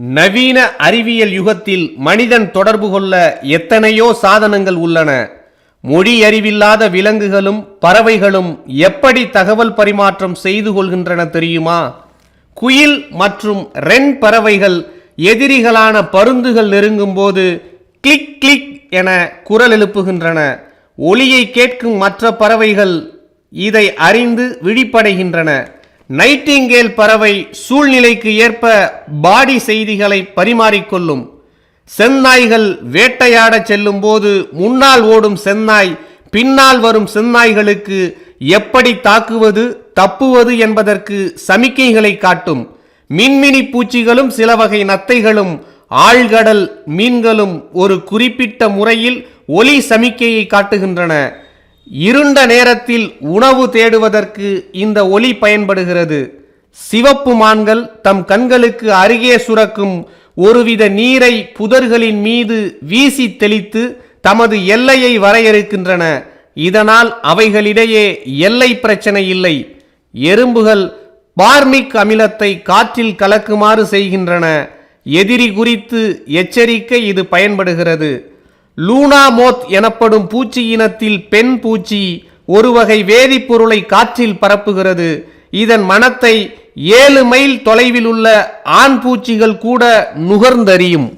நவீன அறிவியல் யுகத்தில் மனிதன் தொடர்பு கொள்ள எத்தனையோ சாதனங்கள் உள்ளன. மொழி அறிவில்லாத விலங்குகளும் பறவைகளும் எப்படி தகவல் பரிமாற்றம் செய்து கொள்கின்றன தெரியுமா? குயில் மற்றும் ரென் பறவைகள் எதிரிகளான பருந்துகள் நெருங்கும்போது கிளிக் கிளிக் என குரல் எழுப்புகின்றன. ஒளியை கேட்கும் மற்ற பறவைகள் இதை அறிந்து விழிப்படைகின்றன. நைட்டிங்கேல் பறவை சூழ்நிலைக்கு ஏற்ப பாடி செய்திகளை பரிமாறிக்கொள்ளும். செந்நாய்கள் வேட்டையாடச் செல்லும்போது முன்னால் ஓடும் செந்நாய் பின்னால் வரும் செந்நாய்களுக்கு எப்படி தாக்குவது தப்புவது என்பதற்கு சமிக்கைகளை காட்டும். மின்மினி பூச்சிகளும் சில வகை நத்தைகளும் ஆழ்கடல் மீன்களும் ஒரு குறிப்பிட்ட முறையில் ஒலி சமிக்கையை காட்டுகின்றன. இருண்ட நேரத்தில் உணவு தேடுவதற்கு இந்த ஒலி பயன்படுகிறது. சிவப்பு மான்கள் தம் கண்களுக்கு அருகே சுரக்கும் ஒருவித நீரை புதர்களின் மீது வீசி தெளித்து தமது எல்லையை வரையறுக்கின்றன. இதனால் அவைகளிடையே எல்லை பிரச்சனை இல்லை. எறும்புகள் பார்மிக் அமிலத்தை காற்றில் கலக்குமாறு செய்கின்றன. எதிரி குறித்து எச்சரிக்க இது பயன்படுகிறது. லூனாமோத் எனப்படும் பூச்சி இனத்தில் பெண் பூச்சி ஒரு வகை வேதிப்பொருளை காற்றில் பரப்புகிறது. இதன் மனத்தை ஏழு மைல் தொலைவில் உள்ள ஆண் பூச்சிகள் கூட நுகர்ந்தறியும்.